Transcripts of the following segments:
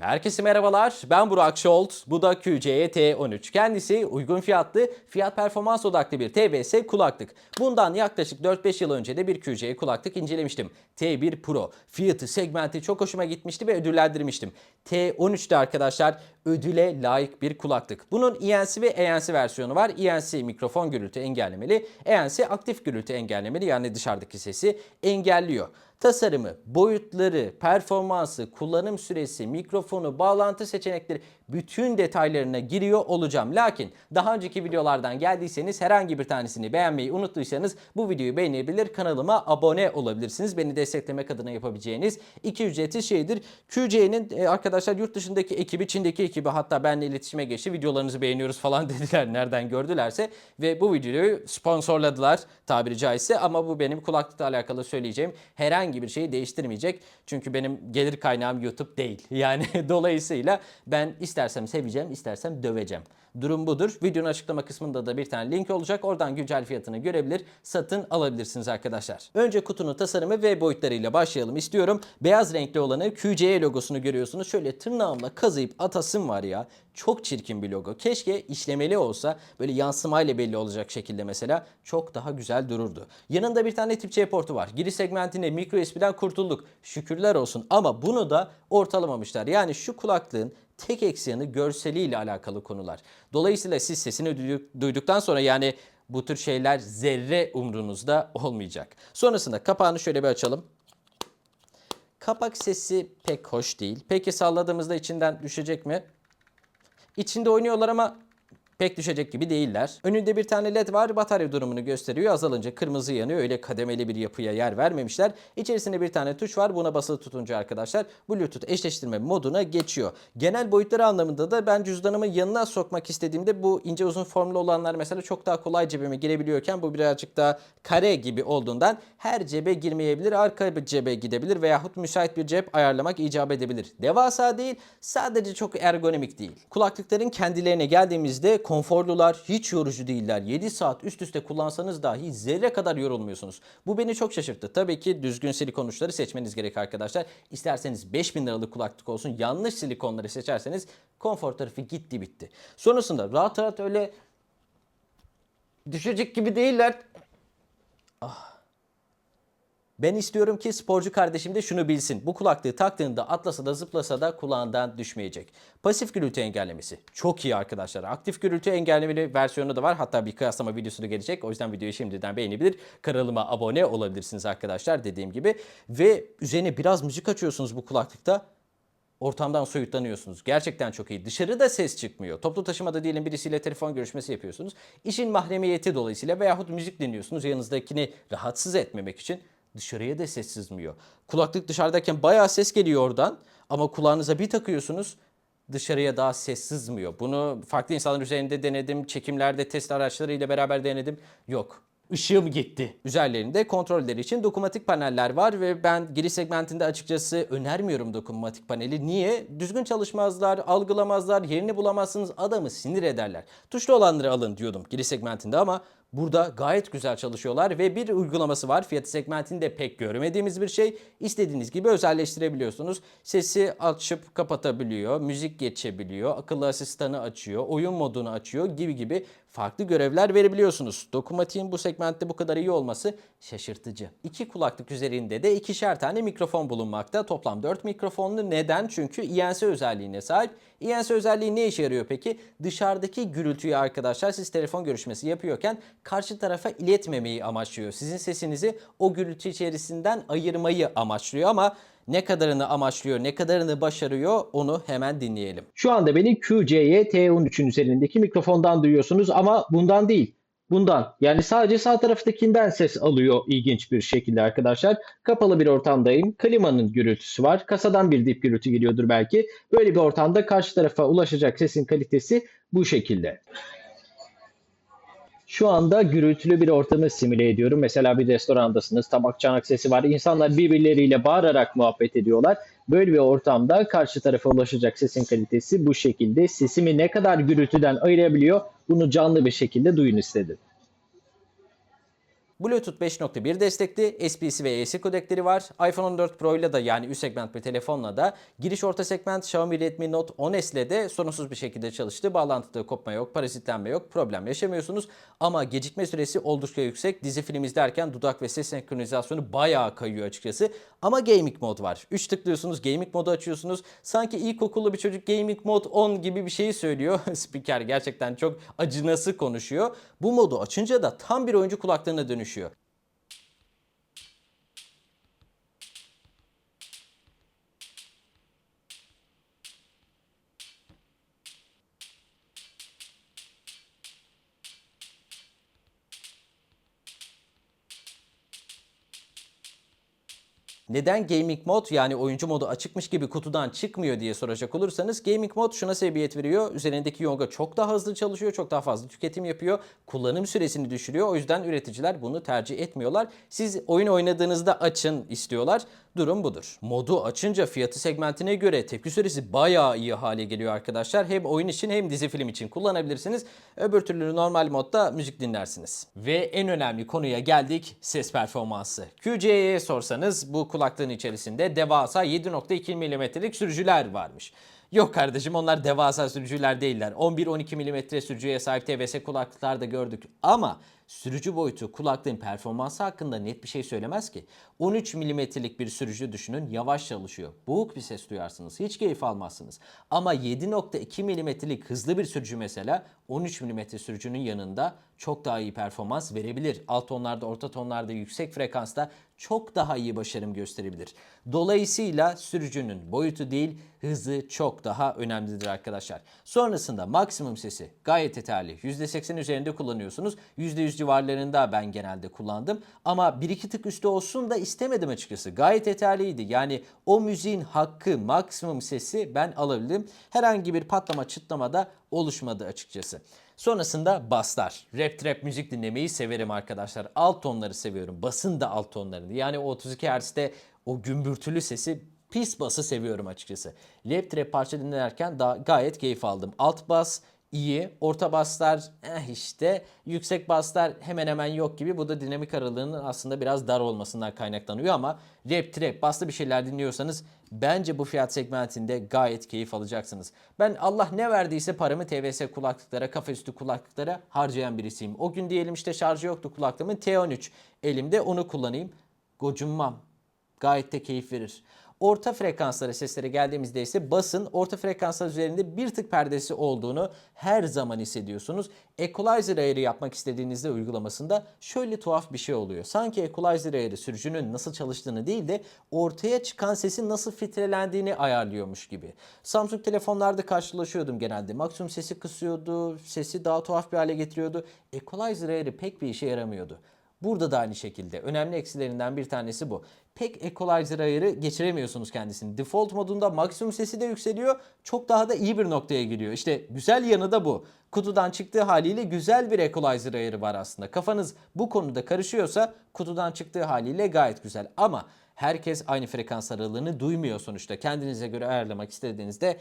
Herkese merhabalar. Ben Burak Şolt. Bu da QCE T13. Kendisi uygun fiyatlı, fiyat performans odaklı bir TBS kulaklık. Bundan yaklaşık 4-5 yıl önce de bir QCE kulaklık incelemiştim. T1 Pro. Fiyatı, segmenti çok hoşuma gitmişti ve ödüllendirmiştim. T13'te arkadaşlar ödüle layık bir kulaklık. Bunun ENC ve ANC versiyonu var. ENC mikrofon gürültü engellemeli, ANC aktif gürültü engellemeli yani dışarıdaki sesi engelliyor. Tasarımı, boyutları, performansı, kullanım süresi, mikrofonu, bağlantı seçenekleri bütün detaylarına giriyor olacağım. Lakin daha önceki videolardan geldiyseniz herhangi bir tanesini beğenmeyi unuttuysanız bu videoyu beğenebilir, kanalıma abone olabilirsiniz. Beni desteklemek adına yapabileceğiniz iki ücretsiz şeydir. QC'nin e, arkadaşlar yurt dışındaki ekibi, Çin'deki ekibi hatta benimle iletişime geçti. Videolarınızı beğeniyoruz falan dediler nereden gördülerse ve bu videoyu sponsorladılar tabiri caizse ama bu benim kulaklıkla alakalı söyleyeceğim herhangi bir şeyi değiştirmeyecek. Çünkü benim gelir kaynağım YouTube değil. Yani dolayısıyla ben istersem seveceğim, istersem döveceğim. Durum budur. Videonun açıklama kısmında da bir tane link olacak. Oradan güncel fiyatını görebilir, satın alabilirsiniz arkadaşlar. Önce kutunun tasarımı ve boyutlarıyla başlayalım istiyorum. Beyaz renkli olanı QCE logosunu görüyorsunuz. Şöyle tırnağımla kazıyıp atasım var ya. Çok çirkin bir logo. Keşke işlemeli olsa böyle yansımayla belli olacak şekilde mesela çok daha güzel dururdu. Yanında bir tane tip C portu var. Giriş segmentinde micro USB'den kurtulduk. Şükürler olsun ama bunu da ortalamamışlar. Yani şu kulaklığın tek eksiyanı görseliyle alakalı konular. Dolayısıyla siz sesini duyduk- duyduktan sonra yani bu tür şeyler zerre umrunuzda olmayacak. Sonrasında kapağını şöyle bir açalım. Kapak sesi pek hoş değil. Peki salladığımızda içinden düşecek mi? İçinde oynuyorlar ama pek düşecek gibi değiller. Önünde bir tane led var batarya durumunu gösteriyor. Azalınca kırmızı yanıyor. Öyle kademeli bir yapıya yer vermemişler. İçerisinde bir tane tuş var. Buna basılı tutunca arkadaşlar Bluetooth eşleştirme moduna geçiyor. Genel boyutları anlamında da ben cüzdanımı yanına sokmak istediğimde bu ince uzun formlu olanlar mesela çok daha kolay cebime girebiliyorken bu birazcık daha kare gibi olduğundan her cebe girmeyebilir. Arka bir cebe gidebilir veyahut müsait bir cep ayarlamak icap edebilir. Devasa değil sadece çok ergonomik değil. Kulaklıkların kendilerine geldiğimizde konforlular, hiç yorucu değiller. 7 saat üst üste kullansanız dahi zerre kadar yorulmuyorsunuz. Bu beni çok şaşırttı. Tabii ki düzgün silikon uçları seçmeniz gerek arkadaşlar. İsterseniz 5000 liralık kulaklık olsun yanlış silikonları seçerseniz konfor tarafı gitti bitti. Sonrasında rahat rahat öyle düşecek gibi değiller. Ben istiyorum ki sporcu kardeşim de şunu bilsin. Bu kulaklığı taktığında atlasa da zıplasa da kulağından düşmeyecek. Pasif gürültü engellemesi. Çok iyi arkadaşlar. Aktif gürültü engellemeli versiyonu da var. Hatta bir kıyaslama videosu da gelecek. O yüzden videoyu şimdiden beğenebilir. Kanalıma abone olabilirsiniz arkadaşlar dediğim gibi. Ve üzerine biraz müzik açıyorsunuz bu kulaklıkta ortamdan soyutlanıyorsunuz. Gerçekten çok iyi. Dışarıda ses çıkmıyor. Toplu taşımada diyelim birisiyle telefon görüşmesi yapıyorsunuz. İşin mahremiyeti dolayısıyla veyahut müzik dinliyorsunuz. Yanınızdakini rahatsız etmemek için dışarıya da ses sızmıyor. Kulaklık dışarıdayken bayağı ses geliyor oradan ama kulağınıza bir takıyorsunuz dışarıya daha ses sızmıyor. Bunu farklı insanlar üzerinde denedim. Çekimlerde test araçlarıyla beraber denedim. Yok. Işığım gitti. Üzerlerinde kontrolleri için dokunmatik paneller var ve ben giriş segmentinde açıkçası önermiyorum dokunmatik paneli. Niye? Düzgün çalışmazlar, algılamazlar, yerini bulamazsınız, adamı sinir ederler. Tuşlu olanları alın diyordum giriş segmentinde ama Burada gayet güzel çalışıyorlar ve bir uygulaması var. Fiyatı segmentinde pek görmediğimiz bir şey. İstediğiniz gibi özelleştirebiliyorsunuz. Sesi açıp kapatabiliyor, müzik geçebiliyor, akıllı asistanı açıyor, oyun modunu açıyor gibi gibi farklı görevler verebiliyorsunuz. Dokunmatiğin bu segmentte bu kadar iyi olması şaşırtıcı. İki kulaklık üzerinde de ikişer tane mikrofon bulunmakta. Toplam 4 mikrofonlu. Neden? Çünkü ENC özelliğine sahip. ENC özelliği ne işe yarıyor peki? Dışarıdaki gürültüyü arkadaşlar siz telefon görüşmesi yapıyorken karşı tarafa iletmemeyi amaçlıyor. Sizin sesinizi o gürültü içerisinden ayırmayı amaçlıyor ama ne kadarını amaçlıyor, ne kadarını başarıyor onu hemen dinleyelim. Şu anda beni QC'ye T13'ün üzerindeki mikrofondan duyuyorsunuz ama bundan değil. Bundan. Yani sadece sağ taraftakinden ses alıyor ilginç bir şekilde arkadaşlar. Kapalı bir ortamdayım. Klimanın gürültüsü var. Kasadan bir dip gürültü geliyordur belki. Böyle bir ortamda karşı tarafa ulaşacak sesin kalitesi bu şekilde. Şu anda gürültülü bir ortamı simüle ediyorum. Mesela bir restorandasınız, tabak çanak sesi var. İnsanlar birbirleriyle bağırarak muhabbet ediyorlar. Böyle bir ortamda karşı tarafa ulaşacak sesin kalitesi bu şekilde. Sesimi ne kadar gürültüden ayırabiliyor bunu canlı bir şekilde duyun istedim. Bluetooth 5.1 destekli, SPC ve AC kodekleri var. iPhone 14 Pro ile de yani üst segment bir telefonla da giriş orta segment Xiaomi Redmi Note 10S ile de sorunsuz bir şekilde çalıştı. Bağlantıda kopma yok, parazitlenme yok, problem yaşamıyorsunuz. Ama gecikme süresi oldukça yüksek. Dizi film izlerken dudak ve ses senkronizasyonu bayağı kayıyor açıkçası. Ama gaming mod var. 3 tıklıyorsunuz, gaming modu açıyorsunuz. Sanki ilkokullu bir çocuk gaming mod 10 gibi bir şeyi söylüyor. Spiker gerçekten çok acınası konuşuyor. Bu modu açınca da tam bir oyuncu kulaklığına dönüşüyor yaşıyor. Neden gaming mod yani oyuncu modu açıkmış gibi kutudan çıkmıyor diye soracak olursanız gaming mod şuna sebebiyet veriyor. Üzerindeki Yoga çok daha hızlı çalışıyor, çok daha fazla tüketim yapıyor. Kullanım süresini düşürüyor. O yüzden üreticiler bunu tercih etmiyorlar. Siz oyun oynadığınızda açın istiyorlar. Durum budur. Modu açınca fiyatı segmentine göre tepki süresi bayağı iyi hale geliyor arkadaşlar. Hem oyun için hem dizi film için kullanabilirsiniz. Öbür türlü normal modda müzik dinlersiniz. Ve en önemli konuya geldik ses performansı. QC'ye sorsanız bu kulaklığın içerisinde devasa 7.2 mm'lik sürücüler varmış. Yok kardeşim onlar devasa sürücüler değiller. 11-12 mm sürücüye sahip TVS kulaklıklar da gördük. Ama sürücü boyutu kulaklığın performansı hakkında net bir şey söylemez ki. 13 mm'lik bir sürücü düşünün yavaş çalışıyor. Boğuk bir ses duyarsınız. Hiç keyif almazsınız. Ama 7.2 mm'lik hızlı bir sürücü mesela 13 mm sürücünün yanında çok daha iyi performans verebilir. Alt tonlarda, orta tonlarda, yüksek frekansta çok daha iyi başarım gösterebilir. Dolayısıyla sürücünün boyutu değil, hızı çok daha önemlidir arkadaşlar. Sonrasında maksimum sesi gayet yeterli. %80 üzerinde kullanıyorsunuz. %100 civarlarında ben genelde kullandım. Ama 1-2 tık üstü olsun da istemedim açıkçası. Gayet yeterliydi. Yani o müziğin hakkı, maksimum sesi ben alabildim. Herhangi bir patlama, çıtlama da oluşmadı açıkçası. Sonrasında baslar. Rap trap müzik dinlemeyi severim arkadaşlar. Alt tonları seviyorum. Basın da alt tonlarını. Yani o 32 Hz'de o gümbürtülü sesi pis bası seviyorum açıkçası. Rap trap parça dinlerken da gayet keyif aldım. Alt bas iyi, orta baslar eh işte, yüksek baslar hemen hemen yok gibi. Bu da dinamik aralığının aslında biraz dar olmasından kaynaklanıyor ama rap trap baslı bir şeyler dinliyorsanız bence bu fiyat segmentinde gayet keyif alacaksınız. Ben Allah ne verdiyse paramı TVS kulaklıklara, kafa üstü kulaklıklara harcayan birisiyim. O gün diyelim işte şarjı yoktu kulaklığımın T13 elimde onu kullanayım. Gocunmam. Gayet de keyif verir. Orta frekanslara seslere geldiğimizde ise basın orta frekanslar üzerinde bir tık perdesi olduğunu her zaman hissediyorsunuz. Equalizer ayarı yapmak istediğinizde uygulamasında şöyle tuhaf bir şey oluyor. Sanki equalizer ayarı sürücünün nasıl çalıştığını değil de ortaya çıkan sesin nasıl filtrelendiğini ayarlıyormuş gibi. Samsung telefonlarda karşılaşıyordum genelde. Maksimum sesi kısıyordu, sesi daha tuhaf bir hale getiriyordu. Equalizer ayarı pek bir işe yaramıyordu. Burada da aynı şekilde. Önemli eksilerinden bir tanesi bu. Pek equalizer ayarı geçiremiyorsunuz kendisini. Default modunda maksimum sesi de yükseliyor. Çok daha da iyi bir noktaya giriyor. İşte güzel yanı da bu. Kutudan çıktığı haliyle güzel bir equalizer ayarı var aslında. Kafanız bu konuda karışıyorsa kutudan çıktığı haliyle gayet güzel. Ama herkes aynı frekans aralığını duymuyor sonuçta. Kendinize göre ayarlamak istediğinizde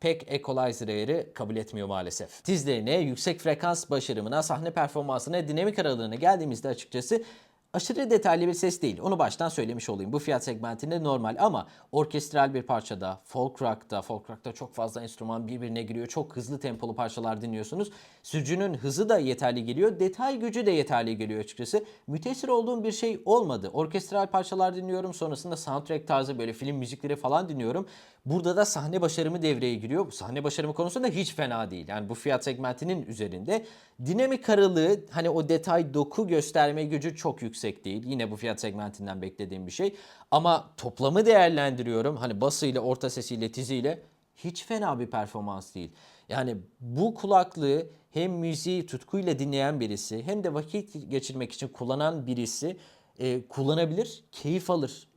pek equalizer ayarı kabul etmiyor maalesef. Dizlerine, yüksek frekans başarımına, sahne performansına, dinamik aralığına geldiğimizde açıkçası aşırı detaylı bir ses değil. Onu baştan söylemiş olayım. Bu fiyat segmentinde normal ama orkestral bir parçada, folk rock'ta, folk rock'ta çok fazla enstrüman birbirine giriyor. Çok hızlı tempolu parçalar dinliyorsunuz. Sürücünün hızı da yeterli geliyor. Detay gücü de yeterli geliyor açıkçası. Mütesir olduğum bir şey olmadı. Orkestral parçalar dinliyorum. Sonrasında soundtrack tarzı böyle film müzikleri falan dinliyorum. Burada da sahne başarımı devreye giriyor. Bu sahne başarımı konusunda hiç fena değil. Yani bu fiyat segmentinin üzerinde. Dinamik aralığı hani o detay doku gösterme gücü çok yüksek değil. Yine bu fiyat segmentinden beklediğim bir şey. Ama toplamı değerlendiriyorum. Hani basıyla, orta sesiyle, tiziyle hiç fena bir performans değil. Yani bu kulaklığı hem müziği tutkuyla dinleyen birisi hem de vakit geçirmek için kullanan birisi e, kullanabilir, keyif alır.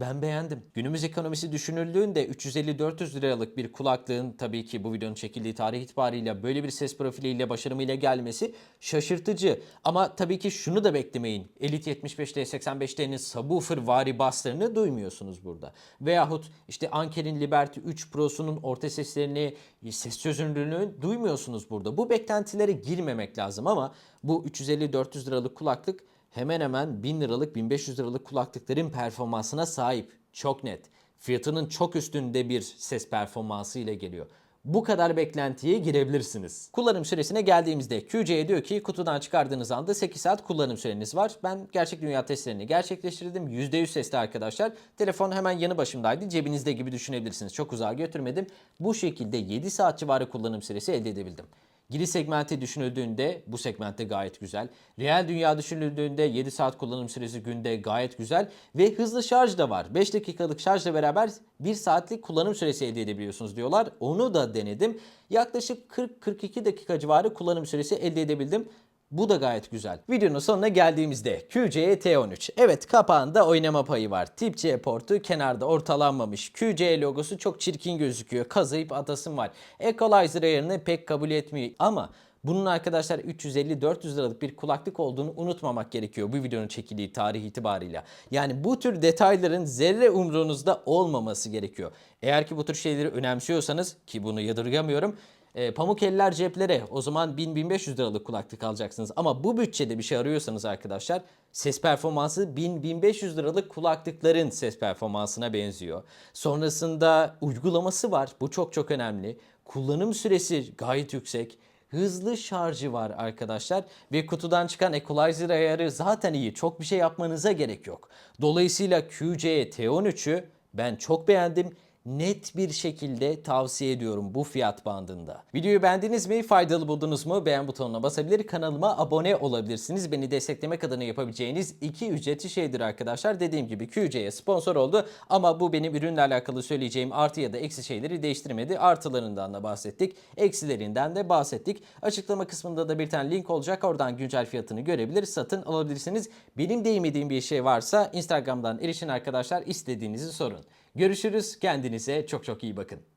Ben beğendim. Günümüz ekonomisi düşünüldüğünde 350-400 liralık bir kulaklığın tabii ki bu videonun çekildiği tarih itibariyle böyle bir ses profiliyle başarımıyla gelmesi şaşırtıcı. Ama tabii ki şunu da beklemeyin. Elite 75'te 85'te'nin subwoofer vari basslarını duymuyorsunuz burada. Veyahut işte Anker'in Liberty 3 Pro'sunun orta seslerini, ses çözünürlüğünü duymuyorsunuz burada. Bu beklentilere girmemek lazım ama bu 350-400 liralık kulaklık hemen hemen 1000 liralık 1500 liralık kulaklıkların performansına sahip. Çok net. Fiyatının çok üstünde bir ses performansı ile geliyor. Bu kadar beklentiye girebilirsiniz. Kullanım süresine geldiğimizde QC'ye diyor ki kutudan çıkardığınız anda 8 saat kullanım süreniz var. Ben gerçek dünya testlerini gerçekleştirdim. %100 sesli arkadaşlar. Telefon hemen yanı başımdaydı. Cebinizde gibi düşünebilirsiniz. Çok uzağa götürmedim. Bu şekilde 7 saat civarı kullanım süresi elde edebildim. Giriş segmenti düşünüldüğünde bu segmentte gayet güzel. Reel dünya düşünüldüğünde 7 saat kullanım süresi günde gayet güzel. Ve hızlı şarj da var. 5 dakikalık şarjla beraber 1 saatlik kullanım süresi elde edebiliyorsunuz diyorlar. Onu da denedim. Yaklaşık 40-42 dakika civarı kullanım süresi elde edebildim. Bu da gayet güzel. Videonun sonuna geldiğimizde QC T13. Evet kapağında oynama payı var. Tip C portu kenarda ortalanmamış. QC logosu çok çirkin gözüküyor. Kazıyıp atasım var. Equalizer ayarını pek kabul etmiyor ama bunun arkadaşlar 350-400 liralık bir kulaklık olduğunu unutmamak gerekiyor bu videonun çekildiği tarih itibarıyla. Yani bu tür detayların zerre umrunuzda olmaması gerekiyor. Eğer ki bu tür şeyleri önemsiyorsanız ki bunu yadırgamıyorum e, pamuk eller ceplere o zaman 1000-1500 liralık kulaklık alacaksınız. Ama bu bütçede bir şey arıyorsanız arkadaşlar ses performansı 1000-1500 liralık kulaklıkların ses performansına benziyor. Sonrasında uygulaması var. Bu çok çok önemli. Kullanım süresi gayet yüksek. Hızlı şarjı var arkadaşlar ve kutudan çıkan equalizer ayarı zaten iyi. Çok bir şey yapmanıza gerek yok. Dolayısıyla QC T13'ü ben çok beğendim net bir şekilde tavsiye ediyorum bu fiyat bandında. Videoyu beğendiniz mi? Faydalı buldunuz mu? Beğen butonuna basabilir, kanalıma abone olabilirsiniz. Beni desteklemek adına yapabileceğiniz iki ücretli şeydir arkadaşlar. Dediğim gibi QC'ye sponsor oldu ama bu benim ürünle alakalı söyleyeceğim artı ya da eksi şeyleri değiştirmedi. Artılarından da bahsettik, eksilerinden de bahsettik. Açıklama kısmında da bir tane link olacak. Oradan güncel fiyatını görebilir, satın alabilirsiniz. Benim değmediğim bir şey varsa Instagram'dan erişin arkadaşlar istediğinizi sorun. Görüşürüz. Kendinize çok çok iyi bakın.